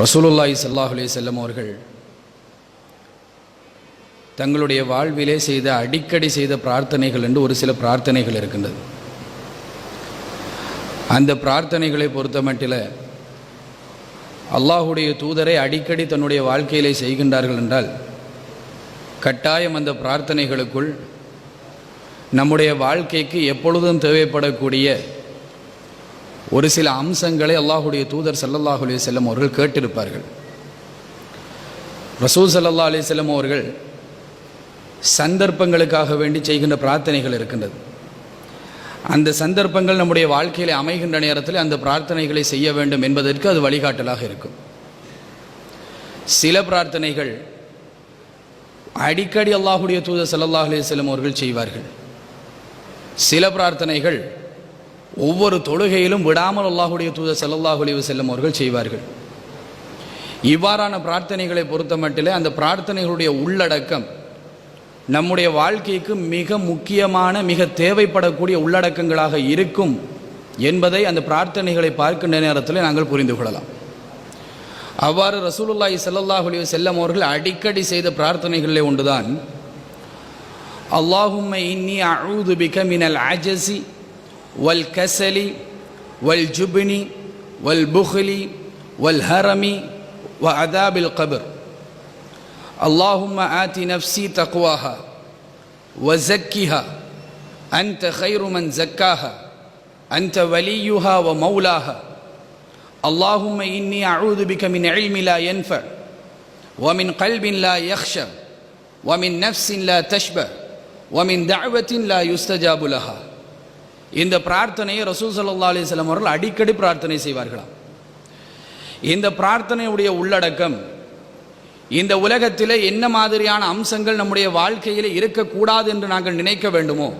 ரசூலுல்லாய் சல்லாஹுலே செல்லம் அவர்கள் தங்களுடைய வாழ்விலே செய்த அடிக்கடி செய்த பிரார்த்தனைகள் என்று ஒரு சில பிரார்த்தனைகள் இருக்கின்றது. அந்த பிரார்த்தனைகளை பொறுத்த மட்டில் அல்லாஹுடைய தூதரை அடிக்கடி தன்னுடைய வாழ்க்கையிலே செய்கின்றார்கள் என்றால் கட்டாயம் அந்த பிரார்த்தனைகளுக்குள் நம்முடைய வாழ்க்கைக்கு எப்பொழுதும் தேவைப்படக்கூடிய ஒரு சில அம்சங்களை அல்லாஹுடைய தூதர் ஸல்லல்லாஹு அலி செல்லம் அவர்கள் கேட்டிருப்பார்கள். ரசூல் சல்லா அலி செல்லம் அவர்கள் சந்தர்ப்பங்களுக்காக வேண்டி செய்கின்ற பிரார்த்தனைகள் இருக்கின்றது. அந்த சந்தர்ப்பங்கள் நம்முடைய வாழ்க்கையில் அமைகின்ற நேரத்தில் அந்த பிரார்த்தனைகளை செய்ய வேண்டும் என்பதற்கு அது வழிகாட்டலாக இருக்கும். சில பிரார்த்தனைகள் அடிக்கடி அல்லாஹுடைய தூதர் ஸல்லல்லாஹு அலி செல்லம் அவர்கள் செய்வார்கள். சில பிரார்த்தனைகள் ஒவ்வொரு தொழுகையிலும் விடாமல் அல்லாஹுடைய தூத ஸல்லல்லாஹு செல்லும் அவர்கள் செய்வார்கள். இவ்வாறான பிரார்த்தனைகளை பொறுத்த மட்டிலே அந்த பிரார்த்தனைகளுடைய உள்ளடக்கம் நம்முடைய வாழ்க்கைக்கு மிக முக்கியமான மிக தேவைப்படக்கூடிய உள்ளடக்கங்களாக இருக்கும் என்பதை அந்த பிரார்த்தனைகளை பார்க்கின்ற நேரத்தில் நாங்கள் புரிந்து கொள்ளலாம். அவ்வாறு ரசூலுல்லாஹி ஸல்லல்லாஹு செல்லும் அவர்கள் அடிக்கடி செய்த பிரார்த்தனைகளிலே ஒன்றுதான் அல்லாஹும் இன்னி அழுது பிக மினல் அஜசி والكسل والجبن والبخل والهرم وعذاب القبر. اللهم آت نفسي تقواها وزكها. أنت خير من زكاها. أنت وليها ومولاها. اللهم إني أعوذ بك من علم لا ينفع ومن قلب لا يخشى ومن نفس لا تشبع ومن دعوة لا يستجاب لها. இந்த பிரார்த்தனையை ரசூல் சல்லா அலிஸ்லாம் அவர்கள் அடிக்கடி பிரார்த்தனை செய்வார்களாம். இந்த பிரார்த்தனையுடைய உள்ளடக்கம் இந்த உலகத்தில் என்ன மாதிரியான அம்சங்கள் நம்முடைய வாழ்க்கையில் இருக்கக்கூடாது என்று நாங்கள் நினைக்க வேண்டுமோ?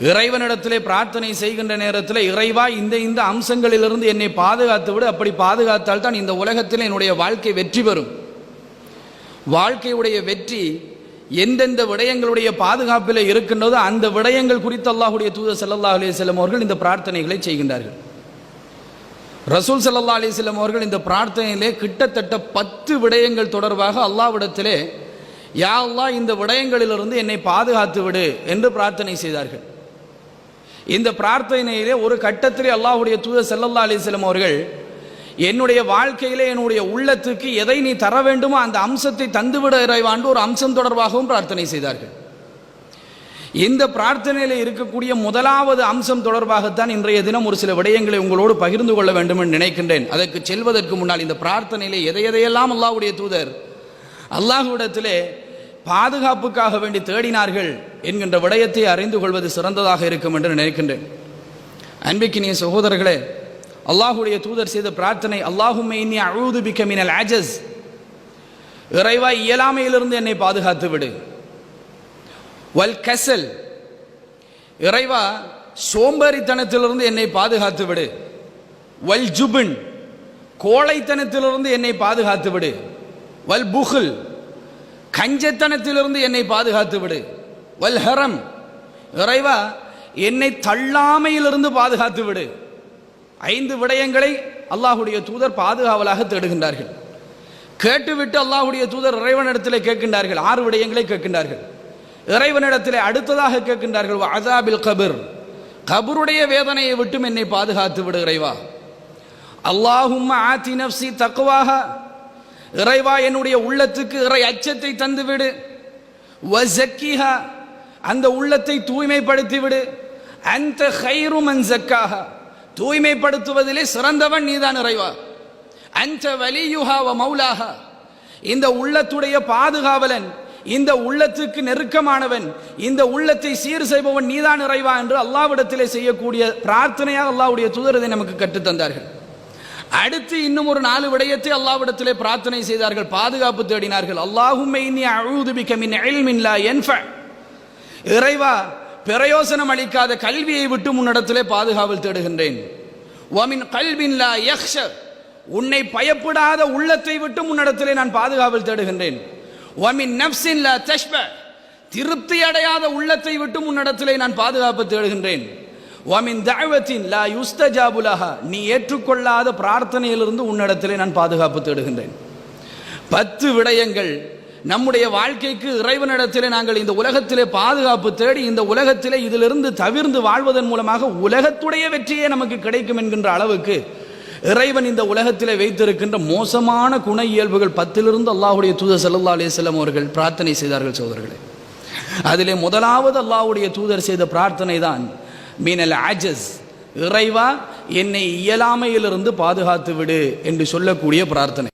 இறைவனிடத்திலே பிரார்த்தனை செய்கின்ற நேரத்தில் இறைவா இந்த இந்த அம்சங்களிலிருந்து என்னை பாதுகாத்து விடு. அப்படி பாதுகாத்தால் தான் இந்த உலகத்தில் என்னுடைய வாழ்க்கை வெற்றி பெறும். வாழ்க்கையுடைய வெற்றி எந்தெந்த விடயங்களுடைய பாதுகாப்பில் இருக்கின்றதோ அந்த விடயங்கள் குறித்து அல்லாஹுடைய தூதர் ஸல்லல்லாஹு அலிசல்லம் அவர்கள் இந்த பிரார்த்தனைகளை செய்கின்றார்கள். ரசூல் சல்லா அலிசல்லம் அவர்கள் இந்த பிரார்த்தனையிலே கிட்டத்தட்ட பத்து விடயங்கள் தொடர்பாக அல்லாவிடத்திலே யா அல்லா இந்த விடயங்களிலிருந்து என்னை பாதுகாத்து விடு என்று பிரார்த்தனை செய்தார்கள். இந்த பிரார்த்தனையிலே ஒரு கட்டத்திலே அல்லாஹுடைய தூதர் செல்லல்லா அலிசல்லம் அவர்கள் என்னுடைய வாழ்க்கையிலே என்னுடைய உள்ளத்துக்கு எதை நீ தர வேண்டுமோ அந்த அம்சத்தை தந்துவிட இறைவாண்டு ஒரு அம்சம் தொடர்பாகவும் பிரார்த்தனை செய்தார்கள். இந்த பிரார்த்தனையில் இருக்கக்கூடிய முதலாவது அம்சம் தொடர்பாகத்தான் இன்றைய தினம் ஒரு சில விடயங்களை உங்களோடு பகிர்ந்து கொள்ள வேண்டும் என்று நினைக்கின்றேன். அதற்கு செல்வதற்கு முன்னால் இந்த பிரார்த்தனையிலே எதை எதையெல்லாம் அல்லாஹுடைய தூதர் அல்லாஹுவிடத்திலே பாதுகாப்புக்காக வேண்டி தேடினார்கள் என்கின்ற விடயத்தை அறிந்து கொள்வது சிறந்ததாக இருக்கும் என்று நினைக்கின்றேன். அன்பிக்கினிய சகோதரர்களே அல்லாஹுடைய தூதர் செய்த பிரார்த்தனை அல்லாஹுமே இன்னி அழுது பிக்க மினல் ஆஜஸ் இறைவா இயலாமையிலிருந்து என்னை பாதுகாத்து விடு. வல் கசல். இறைவா சோம்பேறித்தனத்திலிருந்து என்னை பாதுகாத்து விடு. வல் ஜுபின். கோழைத்தனத்திலிருந்து என்னை பாதுகாத்து விடு. வல் புகுல். கஞ்சத்தனத்திலிருந்து என்னை பாதுகாத்து விடு. வல் ஹரம். இறைவா என்னை தள்ளாமையிலிருந்து பாதுகாத்து விடு. ஐந்து விடயங்களை அல்லாஹுடைய தூதர் பாதுகாவலாக தேடுகின்றார்கள். கேட்டுவிட்டு அல்லாஹுடைய தூதர் இறைவனிடத்தில் கேட்கின்றார்கள். ஆறு விடயங்களை கேட்கின்றார்கள். இறைவனிடத்தில் அடுத்ததாக கேட்கின்றார்கள். அசாபில் கபிர். கபருடைய வேதனையை விட்டும் என்னை பாதுகாத்து விடு இறைவா. அல்லாஹும் ஆத்தி நப்சி தக்குவாக இறைவா என்னுடைய உள்ளத்துக்கு இறை அச்சத்தை தந்துவிடு. வசக்கிஹா அந்த உள்ளத்தை தூய்மைப்படுத்தி விடு அந்த ஹைருமன் ஜக்காக தூய்மைப்படுத்துவதிலே சிறந்தவன் நீதான் இறைவா. அஞ்ச வலியுஹா வ மௌலாக இந்த உள்ளத்துடைய பாதுகாவலன் இந்த உள்ளத்துக்கு நெருக்கமானவன் இந்த உள்ளத்தை சீர் செய்பவன் நீதான் இறைவா என்று அல்லாவிடத்திலே செய்யக்கூடிய பிரார்த்தனையாக அல்லாவுடைய தூதரதை நமக்கு கற்றுத்தந்தார்கள் அடுத்து இன்னும் ஒரு நாலு விடயத்தை அல்லாவிடத்திலே பிரார்த்தனை செய்தார்கள் பாதுகாப்பு தேடினார்கள். அல்லாஹும் இறைவா பிரயோசனம் அளிக்காத கல்வியை விட்டு முன்னிடத்திலே பாதுகாவல் தேடுகின்றேன். ஒமின் கல்வின் லா உன்னை பயப்படாத உள்ளத்தை விட்டு முன்னிடத்திலே நான் பாதுகாவல் தேடுகின்றேன். ஒமின் நப்சின் தஷ்ப. திருப்தி அடையாத உள்ளத்தை விட்டு உன்னிடத்திலே நான் பாதுகாப்பு தேடுகின்றேன். வமின் தஅவத்தின் லா யுஸ்தஜாபு நீ ஏற்றுக்கொள்ளாத பிரார்த்தனையிலிருந்து உன்னிடத்திலே நான் பாதுகாப்பு தேடுகின்றேன். பத்து விடயங்கள் நம்முடைய வாழ்க்கைக்கு இறைவனிடத்திலே நாங்கள் இந்த உலகத்திலே பாதுகாப்பு தேடி இந்த உலகத்திலே இதிலிருந்து தவிர்ந்து வாழ்வதன் மூலமாக உலகத்துடைய வெற்றியே நமக்கு கிடைக்கும் என்கின்ற அளவுக்கு இறைவன் இந்த உலகத்திலே வைத்திருக்கின்ற மோசமான குண இயல்புகள் பத்திலிருந்து அல்லாஹுடைய தூதர் ஸல்லல்லாஹு அலைஹி அவர்கள் பிரார்த்தனை செய்தார்கள் சோதர்களே அதிலே முதலாவது அல்லாஹுடைய தூதர் செய்த பிரார்த்தனை தான் மீனல் ஆஜஸ் இறைவா என்னை இயலாமையிலிருந்து பாதுகாத்து விடு என்று சொல்லக்கூடிய பிரார்த்தனை.